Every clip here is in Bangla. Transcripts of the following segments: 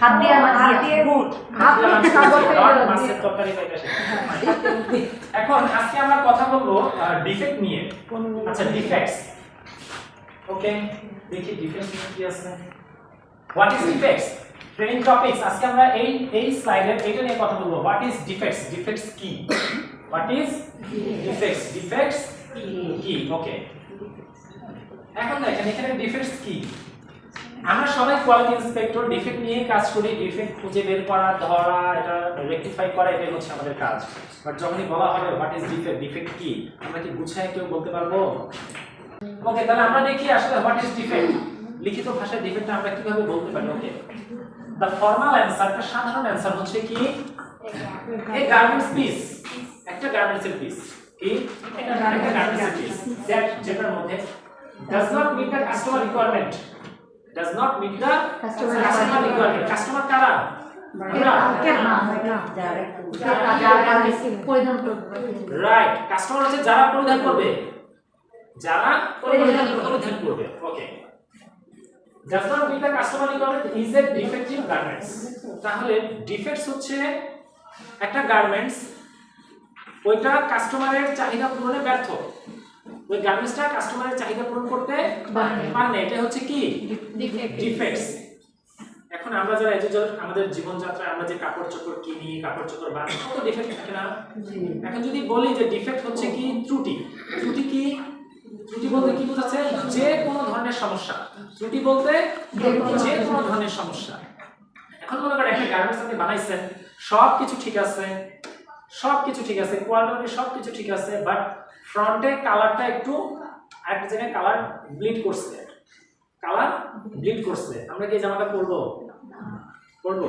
হাত দিয়ে হাত দিয়ে। গুড এখন আজকে আমরা কথা বলব ডিফেক্ট নিয়ে। আচ্ছা ডিফেক্টস ওকে দেখি ডিফেক্টস কি আছে। What is defects training topics আজকে আমরা এই এই স্লাইডে এটা নিয়ে কথা বলব। হোয়াট ইজ ডিফেক্টস ডিফেক্টস কি? হোয়াট ইজ ডিফেক্টস ডিফেক্টস কি? ওকে এখন দেখেন এখানে ডিফেক্টস কি? আমরা সবাই কোয়ালিটি ইন্সপেক্টর ডিফেক্ট নিয়ে কাজ করি ডিফেক্ট খুঁজে বের করা ধরা এটা রেকটিফাই করা এটাই হচ্ছে আমাদের কাজ। বাট যখনই বলা হবে হোয়াট ইজ ডিফেক্ট ডিফেক্ট কি আমরা কি গুছায় কেউ বলতে পারব? ওকে তাহলে আমরা দেখি আসলে হোয়াট ইজ ডিফেক্ট লিখিত ভাষায় ডিফেক্টটা আমরা কীভাবে বলতে পারি? ওকে দ্য ফর্মাল অ্যানসার একটা সাধারণ অ্যানসার হচ্ছে কি? এই গার্মেন্টস পিস একটা গার্মেন্টসের পিস কি? একটা গার্মেন্টসের পিস দ্যাট যেটার মধ্যে does not meet the customer requirement does not meet the Customer customer requirement customer কারা রাইট কাস্টমার হচ্ছে যারা পরিধান করবে যারা পরিধান পরিধান করবে okay does not meet the customer requirement is a defective garments তাহলে ডিফেক্টস হচ্ছে একটা গার্মেন্টস ওইটা কাস্টমারের চাহিদা পূরণে ব্যর্থ ওই গার্মেন্টসটা কাস্টমারের চাহিদা পূরণ করতে পারে এটা হচ্ছে কি? ডিফেক্টস এখন আমরা যারা এই আমাদের জীবনযাত্রায় আমরা যে কাপড় চোপড় কিনি কাপড় চোপড় বানাই কত ডিফেক্ট থাকে না। এখন যদি বলি যে ডিফেক্ট হচ্ছে কি ত্রুটি ত্রুটি কি? ত্রুটি বলতে কি বোঝাচ্ছে? যে কোনো ধরনের সমস্যা। ত্রুটি বলতে যে কোনো ধরনের সমস্যা। এখন মনে করেন একটা গার্মেন্টস আপনি বানাইছেন সব কিছু ঠিক আছে সব কিছু ঠিক আছে কোয়ালিটি সব কিছু ঠিক আছে বাট ফ্রন্টে কালারটা একটু একটা জায়গায় কালার ব্লিড করছে। কালার ব্লিড করছে। আমরা কি জামাটা পরবো? পরবো।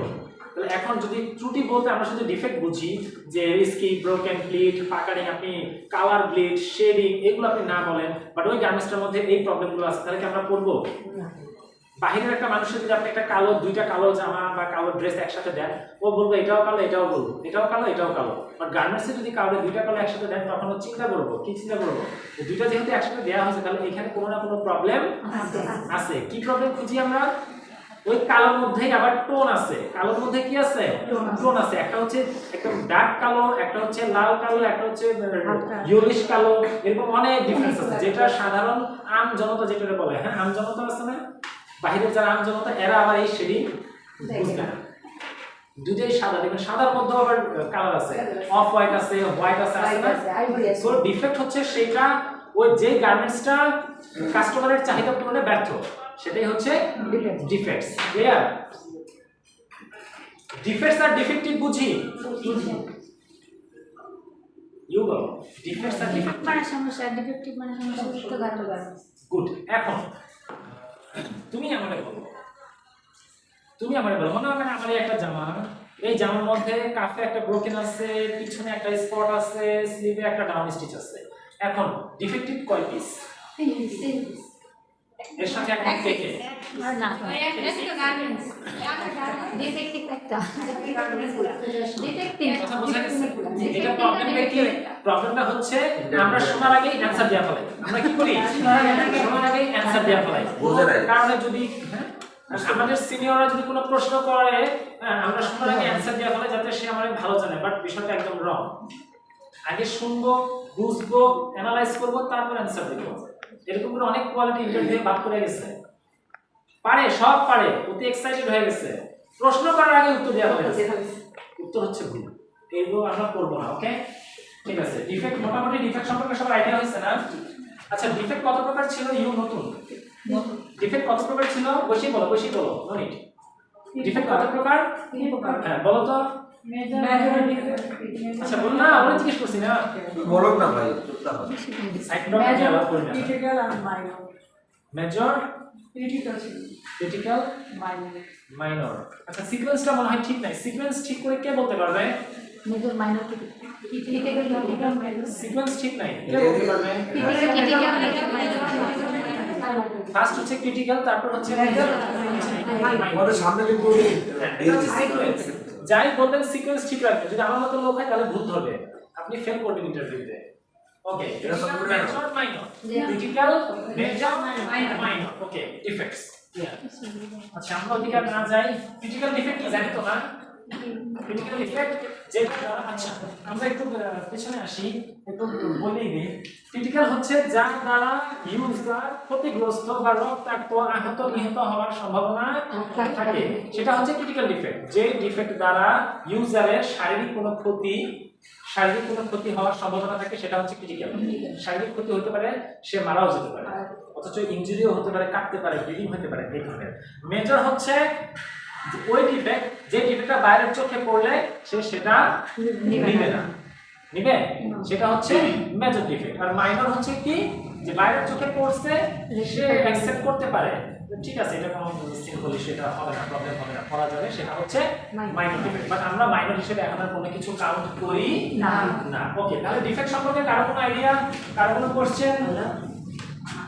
তাহলে এখন যদি ত্রুটি বলতে আমরা শুধু ডিফেক্ট বুঝি যে রিস্কি ব্রোকেন ব্লিড পাকারিং আপনি কালার ব্লিড শেডিং এগুলো আপনি না বলেন বাট ওই গার্মেন্টসটার মধ্যে এই প্রবলেমগুলো আছে, তাহলে কি আমরা পরবো? বাহিরের একটা মানুষের যদি আপনি একটা কালো দুইটা কালো জামা বা কালো ড্রেস একসাথে দেন ও বলব এটাও কালো এটাও বলব এটাও কালো এটাও কালো। বাট গার্মেন্টসে যদি কাউকে দুইটা কালো একসাথে দেন তখন ও চিন্তা করব কি চিন্তা করব? দুইটা যেহেতু একসাথে দেওয়া হয়েছে তাহলে এখানে কোনো না কোনো প্রবলেম আছে। কি প্রবলেম খুঁজি আমরা? ওই কালোর মধ্যেই আবার টোন আছে। কালোর মধ্যে কি আছে? টোন আছে। একটা হচ্ছে একদম ডার্ক কালো একটা হচ্ছে লাল কালো একটা হচ্ছে ইয়েলিশ কালো এরকম অনেক ডিফারেন্স আছে। যেটা সাধারণ আম জনতা যেটা বলে হ্যাঁ আম জনতা আছে না? বাহিরের যারা আম জনতা এরা আবার এই শেডিং বুঝবে না। দুটোই সাদা দেখবেন সাদার মধ্যে আবার কালার আছে। অফ হোয়াইট আছে হোয়াইট আছে আছে না? সো ডিফেক্ট হচ্ছে সেটা ওই যে গার্মেন্টসটা কাস্টমারের চাহিদা পূরণে ব্যর্থ সেটাই হচ্ছে ডিফেক্টস ক্লিয়ার ডিফেক্টস আর ডিফেক্টিভ বুঝি? ইউ বলো ডিফেক্টস আর ডিফেক্টিভ মানে সমস্যা ডিফেক্টিভ মানে সমস্যা। গুড এখন আমারে বলো তুমি আমারে বলো মনে হয় আমার একটা জামা? এই জামার মধ্যে কাফে একটা ব্রোকেন আছে, পিছনে একটা স্পট আছে স্লিভে একটা ডাউন স্টিচ আছে। এখন ডিফেক্টিভ কয় পিস এর সাথে এখন কে কে না। ডিফেক্টিভ একটা। ডিফেক্টিভ কথা বোঝা গেছে? এটা প্রবলেমটা কি প্রবলেমটা হচ্ছে আমরা শোনার আগেই অ্যানসার দেওয়া ফেলাই আমরা কি করি? শোনার আগেই অ্যানসার দেওয়া ফেলাই কারণে যদি হ্যাঁ, আমাদের সিনিয়ররা যদি কোনো প্রশ্ন করে হ্যাঁ, আমরা শোনার আগে অ্যানসার দেওয়া ফেলাই যাতে সে আমাদের ভালো জানে বাট বিষয়টা একদম রং আগে শুনব বুঝব অ্যানালাইজ করব তারপর অ্যানসার দেবো এরকম করে অনেক কোয়ালিটি ইন্টারভিউ বাদ করে গেছে। পারে সব পারে অতি এক্সাইটেড হয়ে গেছে। প্রশ্ন করার আগে উত্তর দেওয়া হয়ে গেছে উত্তর হচ্ছে ভুল। এইগুলো আমরা করব না ওকে ঠিক আছে। ডিফেক্ট মোটামুটি ডিফেক্ট সম্পর্কে সবার আইডিয়া হয়েছে না? আচ্ছা ডিফেক্ট কত প্রকার ছিল? ইউ নতুন? ডিফেক্ট কত প্রকার ছিল? বসি বলো বসি বলো মিনিট ডিফেক্ট কত প্রকার। হ্যাঁ বলো তো। আচ্ছা বল না আমরা জিজ্ঞেস করছি না। না ভাই চুপচাপ. Major critical. মাইনর আচ্ছা সিকোয়েন্সটা মনে হয় ঠিক নাই। সিকোয়েন্স ঠিক করে কে বলতে পারবে? Major minor critical minor sequence ঠিক নাই। কে বলতে পারবে? ফার্স্ট হচ্ছে ক্রিটিক্যাল তারপর হচ্ছে মেজর আমাদের সামনে কিন্তু দিয়ে দিচ্ছে। যাই বলবেন সিকোয়েন্স ঠিক রাখবেন যদি আমার মতো লোক হয় তাহলে ভুল ধরবে। আপনি ফেল করবেন ইন্টারভিউতে ওকে এটা সব major minor critical major minor okay defects আচ্ছা আমরা ওদিকে না যাই। ক্রিটিক্যাল ডিফেক্ট কি জানি তো না ক্রিটিক্যাল ডিফেক্ট যে আচ্ছা আমরা একটু পেছনে আসি একটু বলেই দিই ক্রিটিক্যাল হচ্ছে যার দ্বারা ইউজার ক্ষতিগ্রস্ত বা রক্তাক্ত আহত নিহত হওয়ার সম্ভাবনা থাকে। সেটা হচ্ছে ক্রিটিক্যাল ডিফেক্ট যে ডিফেক্ট দ্বারা ইউজারের শারীরিক কোনো ক্ষতি শারীরিক কোনো ক্ষতি হওয়ার সম্ভাবনা থাকে সেটা হচ্ছে ক্রিটিক্যাল শারীরিক ক্ষতি হতে পারে সে মারাও যেতে পারে। অথচ ইনজুরিও হতে পারে কাটতে পারে ব্লিডিং হতে পারে এই ধরনের। মেজর হচ্ছে ওই ডিফেক্ট যে ডিফেক্টটা বাইরের চোখে পড়লে সে সেটা নিবে না। নিবে? সেটা হচ্ছে মেজর ডিফেক্ট আর মাইনর হচ্ছে কি? যে বাইরের চোখে পড়ছে সে অ্যাকসেপ্ট করতে পারে। ঠিক আছে এটা কোনো সিম্পলি সেটা হবে না প্রবলেম হবে না করা যাবে সেটা হচ্ছে মাইনর ডিফেক্ট বাট আমরা মাইনর হিসেবে এখন কোনো কিছু কাউন্ট করি না। না। ওকে তাহলে ডিফেক্ট সম্পর্কে কারও কোনো আইডিয়া কারও কোনো কোশ্চেন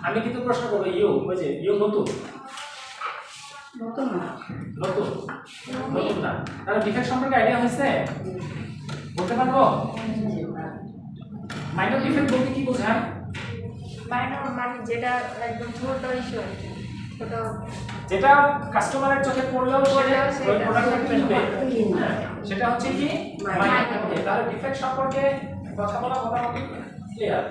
আমি কিন্তু প্রশ্ন করব ইউ ওই যে ইউ নতুন। নতুন না। নতুন? নতুন না। তাহলে ডিফেক্ট সম্পর্কে আইডিয়া হয়েছে? বলতে পারব? মাইনর ডিফেক্ট বলতে কি বোঝায়? মাইনর মানে যেটা একদম ছোট ইস্যু যেটা কাস্টমারের চোখে পড়লেও ওই প্রোডাক্টটা কিনবে। সেটা হচ্ছে কি? মাইনর তাহলে ডিফেক্ট সম্পর্কে কথা বলা মোটামুটি ক্লিয়ার